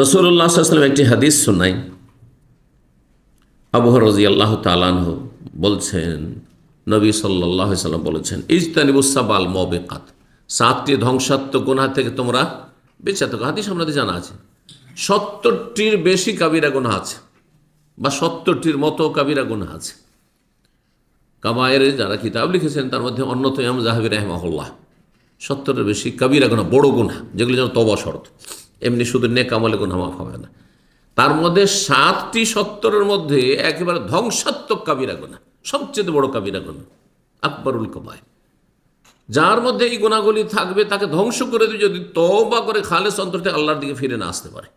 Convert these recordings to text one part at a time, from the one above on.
রসুল্লাহ সাল্লাম একটি হাদিস শোনাই। আবহর রাজি আল্লাহ তালানহ বলছেন, নবী সাল্লাহ সাল্লাম বলেছেন ইজতানিবুসাবাল মবেকাত। সাতটি ধ্বংসাত্মক গুণা থেকে তোমরা বেঁচে থাকো। হাদিস আমাদের জানা আছে। সত্তরটির বেশি কাবিরা গুণা আছে বা সত্তরটির মতো কাবিরা গুণা আছে। কাবায়ের যারা কিতাব লিখেছেন, তার মধ্যে অন্যতম ইমাম জাহাবি রহমাহুল্লাহ। সত্তরের বেশি কাবিরা গুণা বড় গুণা যেগুলি যেন তবা শরত। এমনি শুধু নেক আমলে গুণা মাফ হবে না। তার মধ্যে সাতটি সত্তরের মধ্যে একেবারে ধ্বংসাত্মক কাবিরা গুণা সবচেয়ে বড় কাবিরা গুণা আকবরুল কবায় যার মধ্যে এই গুণাগুলি থাকবে, তাকে ধ্বংস করে দিয়ে যদি তবা করে খালেস অন্তর থেকে আল্লাহর দিকে ফিরে না আসতে পারে।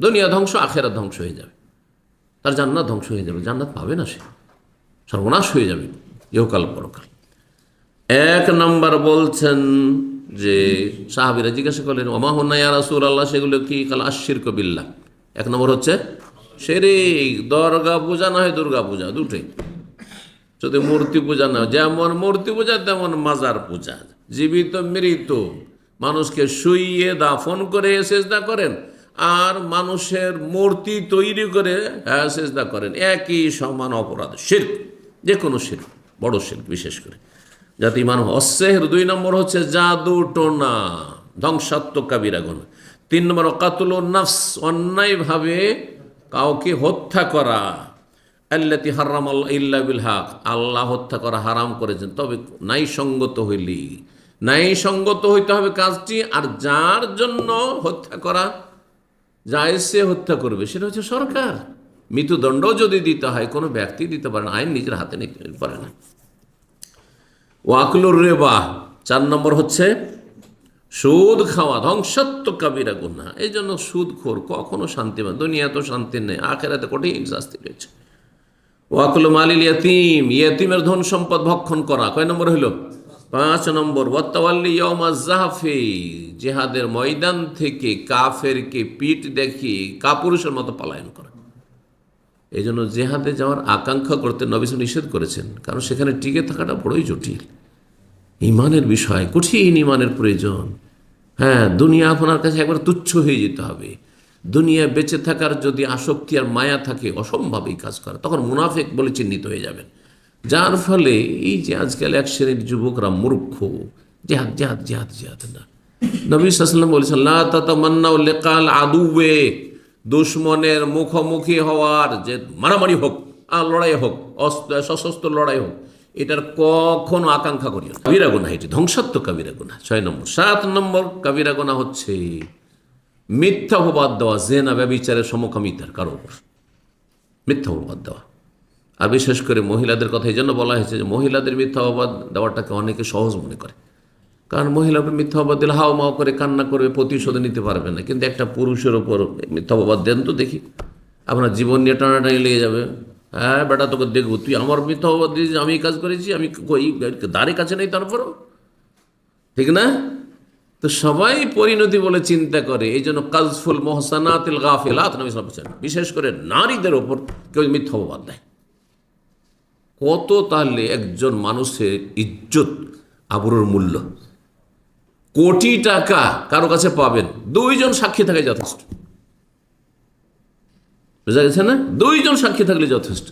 দুনিয়া ধ্বংস আখেরা ধ্বংস হয়ে যাবে। তার জান্নাত ধ্বংস হয়ে যাবে, জান্নাত পাবে না সে। সর্বনাশ হয়ে যাবে, ইহকাল পরকাল। এক নাম্বার বলছেন যে সাহাবিরা জিজ্ঞাসা করলেন অমাহন্না ইয়া রাসুল আল্লাহ সেগুলো কি? কাল আশির কবিল্লা এক নম্বর হচ্ছে শেরিক দর্গা পূজা না হয় দুর্গা পূজা? দুটোই। যদি মূর্তি পূজা না যেমন মূর্তি পূজা, তেমন মাজার পূজা। জীবিত, মৃত। মানুষকে শুইয়ে দাফন করে সেজদা করেন। আর মানুষের মূর্তি তৈরি করে হ্যাঁ করেন। একই সমান অপরাধ। শিল্প যে কোনো শির্ক, বড় শিল্প বিশেষ করে। যাতে ইমান অশ্বের দুই নম্বর হচ্ছে জাদু টোনা, ধ্বংসাত্মক কাবিরাগুন তিন নম্বর, কাতুল নাফস, অন্যায়ভাবে কাউকে হত্যা করা। আল্লাতি হারাম আল্লাহ ইল্লা বিল হক, আল্লাহ হত্যা করা হারাম করেছেন, তবে নাই সঙ্গত হইলি। নাই সঙ্গত হইতে হবে কাজটি, আর যার জন্য হত্যা করা যায় সে হত্যা করবে, সেটা হচ্ছে সরকার। মৃত্যুদণ্ডও যদি দিতে হয়, কোনো ব্যক্তি দিতে পারে না, আইন নিজের হাতে নিতে পারে না। ওয়াকলুর রেবা, চার নম্বর হচ্ছে সুদ খাওয়া, ধ্বংসাত্মক কাবিরা গুণা এই জন্য সুদ খোর কখনো শান্তি পায় দুনিয়া তো শান্তি নেই, আখেরাতে কঠিন শাস্তি রয়েছে ওয়াকুল মালিল ইয়াতিম, ইয়াতিমের ধন সম্পদ ভক্ষণ করা। কয় নম্বর হইল? পাঁচ নম্বর, ওয়াত্তাওয়াল্লি ইয়মা জাহাফে, জেহাদের ময়দান থেকে কাফেরকে পিঠ দেখিয়ে কাপুরুষের মতো পলায়ন করা। এই জন্য জেহাদে যাওয়ার আকাঙ্ক্ষা করতে নবিস নিষেধ করেছেন, কারণ সেখানে টিকে থাকাটা বড়ই জটিল। ইমানের বিষয়, কঠিন ইমানের প্রয়োজন। হ্যাঁ দুনিয়া আপনার কাছে একবার তুচ্ছ হয়ে যেতে হবে। দুনিয়া বেঁচে থাকার যদি আসক্তি আর মায়া থাকে অসম্ভব এই কাজ করা। তখন মুনাফেক বলে চিহ্নিত হয়ে যাবেন। যার ফলে এই যে আজকাল এক শ্রেণির যুবকরা মূর্খ, জেহাদ জেহাদ জেহাদ জেহাদ না। নবী সাল্লাম বলেছেন, লা লিকাল আদুবে দুশ্মনের মুখোমুখি হওয়ার যে মারামারি হোক আর লড়াই হোক সশস্ত্র লড়াই হোক এটার কখনো আকাঙ্ক্ষা করিও না। কাবিরা গোনা এটি, ধ্বংসাত্মক কাবিরা গোনা ছয় নম্বর। সাত নম্বর কাবিরা গোনা হচ্ছে মিথ্যা অপবাদ দেওয়া, জেনা, ব্যবিচারের সমকামিতার কারও মিথ্যা অপবাদ দেওয়া। আর বিশেষ করে মহিলাদের কথা এই জন্য বলা হয়েছে যে মহিলাদের মিথ্যা অপবাদ দেওয়াটাকে অনেকে সহজ মনে করে। কারণ মহিলা মিথ্যা অপবাদ দিলে হাও মাও করে কান্না করবে, প্রতিশোধ নিতে পারবে না। কিন্তু একটা পুরুষের ওপর মিথ্যা অপবাদ দেন তো দেখি। আপনার জীবন নিয়ে টানাটানি লেগে যাবে। হ্যাঁ বেটা, তোকে দেখব। তুই আমার মিথ্যা দিয়েছিস আমি এই কাজ করেছি, আমি কই, দাঁড়ে কাছে নেই তারপরও? ঠিক না? তো সবাই পরিণতি বলে চিন্তা করে, এই জন্য কাজফুল মোহসানাতিল গাফিলাত। বিশেষ করে নারীদের ওপর কেউ মিথ্যা অপবাদ দেয়। কত তাহলে একজন মানুষের ইজ্জত আবরুর মূল্য? কোটি টাকা কারও কাছে পাবেন, দুইজন সাক্ষী থাকে যথেষ্ট। বুঝা গেছে না? দুইজন সাক্ষী থাকলে যথেষ্ট।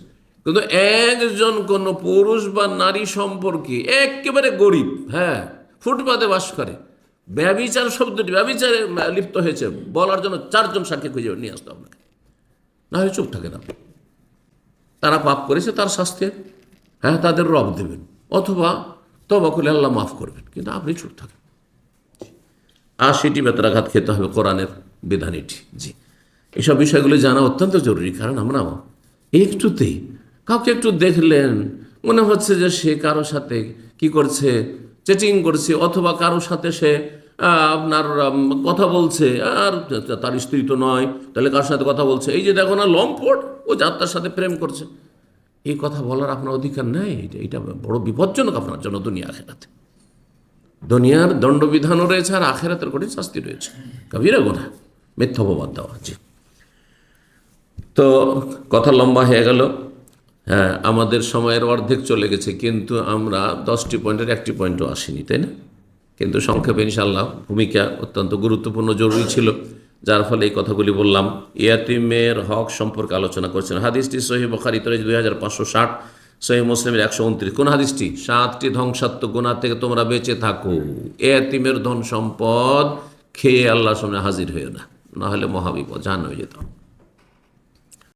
কিন্তু একজন কোনো পুরুষ বা নারী সম্পর্কে একেবারে গরিব হ্যাঁ ফুটপাতে বাস করে। ব্যবিচার শব্দটি, ব্যবিচারে লিপ্ত হয়েছে বলার জন্য চারজন সাক্ষী খুঁজে নিয়ে আসতে আপনাকে। না হয় চুপ থাকেন আপনি। তারা পাপ করেছে, তার শাস্তি। হ্যাঁ তাদের রব দেবেন। অথবা তবা করলে আল্লাহ মাফ করবেন, কিন্তু আপনি চুপ থাকেন। আর আশিটি বেতরাঘাত খেতে হবে কোরআনের বিধান এটি জি। এসব বিষয়গুলো জানা অত্যন্ত জরুরি, কারণ আমরা একটুতেই কাউকে একটু দেখলেন, মনে হচ্ছে যে সে কারও সাথে কি করছে চেটিং করছে, অথবা কারও সাথে সে আপনার কথা বলছে, আর তার স্ত্রী তো নয়, তাহলে কারোর সাথে কথা বলছে। এই যে দেখো না, লম্পট, ও যাত্রার সাথে প্রেম করছে। এই কথা বলার আপনার অধিকার নেই, এটা এটা বড় বিপজ্জনক আপনার জন্য দুনিয়া, আখেরাতে। দুনিয়ার দণ্ডবিধানও রয়েছে, আর আখেরাতের কঠিন শাস্তি রয়েছে। কবিরা গোনা মিথ্যা অপবাদ দেওয়া জি তো কথা লম্বা হয়ে গেল। হ্যাঁ আমাদের সময়ের অর্ধেক চলে গেছে, কিন্তু আমরা দশটি পয়েন্টের একটি পয়েন্টও আসিনি, তাই না? কিন্তু সংক্ষেপে ইনশাল্লাহ ভূমিকা অত্যন্ত গুরুত্বপূর্ণ, জরুরি ছিল, যার ফলে এই কথাগুলি বললাম। ইয়াতিমের হক সম্পর্কে আলোচনা করছেন। হাদিসটি সহি বখারি তরে দুই হাজার পাঁচশো ষাট সহি মুসলিমের একশো উনত্রিশ। কোন হাদিসটি? সাতটি ধ্বংসাত্মক গুণা থেকে তোমরা বেঁচে থাকো। এতিমের ধন সম্পদ খেয়ে আল্লাহর সামনে হাজির হয়েও না, নাহলে মহাবিপদ জান হয়ে যেত